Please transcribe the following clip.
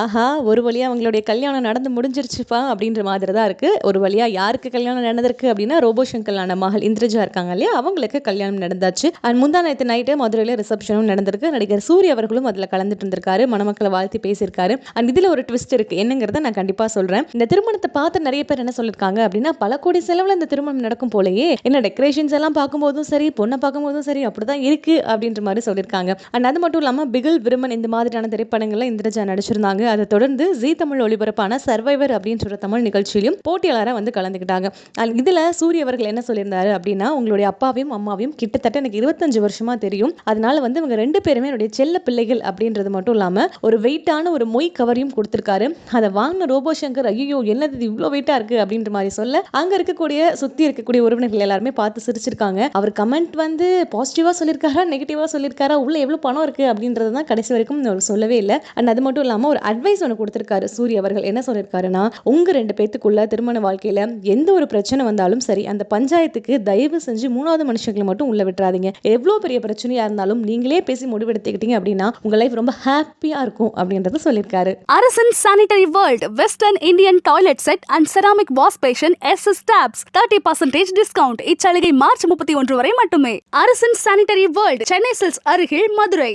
ஆஹா ஒரு வழியாக அவங்களுடைய கல்யாணம் நடந்து முடிஞ்சிருச்சுப்பா அப்படின்ற மாதிரி தான் இருக்குது ஒரு வழியாக யாருக்கு கல்யாணம் நடந்திருக்கு அப்படின்னா ரோபோ சங்கலான மகள் இந்திரஜா இருக்காங்க இல்லையா? அவங்களுக்கு கல்யாணம் நடந்தாச்சு. அண்ட் முந்தா நேற்று நைட்டு மதுரையில் ரிசப்ஷனும் நடந்திருக்கு. நடிகர் சூரிய அவர்களும் அதில் கலந்துட்டு இருந்திருக்காரு. மணமக்களை வாழ்த்தி பேசியிருக்காரு. அண்ட் இதில் ஒரு ட்விஸ்ட் இருக்குது என்னங்கிறத நான் கண்டிப்பாக சொல்கிறேன் இந்த திருமணத்தை பார்த்து நிறைய பேர் என்ன சொல்லியிருக்காங்க அப்படின்னா பல கோடி செலவில் இந்த திருமணம் நடக்கும் போலயே என்ன டெக்கரேஷன்ஸ் எல்லாம் பார்க்கும்போதும் சரி பொண்ணை பார்க்கும்போதும் சரி அப்படி தான் இருக்குது அப்படின்ற மாதிரி சொல்லியிருக்காங்க அண்ட் அது மட்டும் இல்லாமல் பிகில் விருமன் இந்த மாதிரியான திரைப்படங்களில் இந்திரஜா நடிச்சிருந்தாங்க. அதை தொடர்ந்து ஜீ தமிழ் ஒளிபரப்பான சர்வைவர் அப்படின்ற ஒரு தமிழ் நிகழ்ச்சியிலும் போட்டியாளராக வந்து கலந்துக்கிட்டாங்க. இதில் சூரிய அவர்கள் என்ன சொல்லியிருந்தாரு அப்படின்னா உங்களுடைய அப்பாவையும் அம்மாவையும் கிட்டத்தட்ட எனக்கு இருபத்தஞ்சு வருஷமா தெரியும். அதனால வந்து இவங்க ரெண்டு பேருமே என்னுடைய செல்ல பிள்ளைகள் அப்படின்றது மட்டும் இல்லாமல் ஒரு வெயிட்டான ஒரு மொய் கவரையும் கொடுத்துருக்காரு. அதை வாங்கின ரோபோ சங்கர் ஐயோ என்னது இது இவ்வளோ வெயிட்டாக இருக்கு அப்படின்ற மாதிரி சொல்ல அங்கே இருக்கக்கூடிய சுற்றி இருக்கக்கூடிய உறவினர்கள் எல்லாருமே பார்த்து சிரிச்சிருக்காங்க. அவர் கமெண்ட் வந்து பாசிட்டிவாக சொல்லியிருக்காரா நெகட்டிவாக சொல்லியிருக்காரா உள்ள எவ்வளோ பணம் இருக்கு அப்படின்றது தான் கடைசி வரைக்கும் அவர் சொல்லவே இல்லை. அண்ட் அது மட்டும் இல்லாமல் ஒரு அட்வைஸ் ஒன்று கொடுத்துருக்காரு சூரிய அவர்கள். என்ன சொல்லியிருக்காருன்னா உங்கள் ரெண்டு பேத்துக்குள்ள திருமண வாழ்க்கையில் எந்த ஒரு பிரச்சனை வந்தாலும் சரி அந்த பஞ்சாயத்துக்கு தயவு செஞ்சு மூணாவது மனுஷங்களை மட்டும் உள்ள விட்டுறாதீங்க. எவ்வளோ பெரிய பிரச்சனையாக இருந்தாலும் நீங்களே பேசி முடிவெடுத்துக்கிட்டீங்க அப்படின்னா உங்கள் லைஃப் ரொம்ப ஹாப்பியாக இருக்கும் அப்படின்றத சொல்லியிருக்காரு Arasan sanitary world western Indian toilet set and ceramic wash basin S S taps thirty percentage discount இச்சலுகை மார்ச் முப்பத்தி ஒன்று வரை மட்டுமே. அரசன் சானிட்டரி வேர்ல்ட் சென்னை சில்ஸ் அருகில் மதுரை.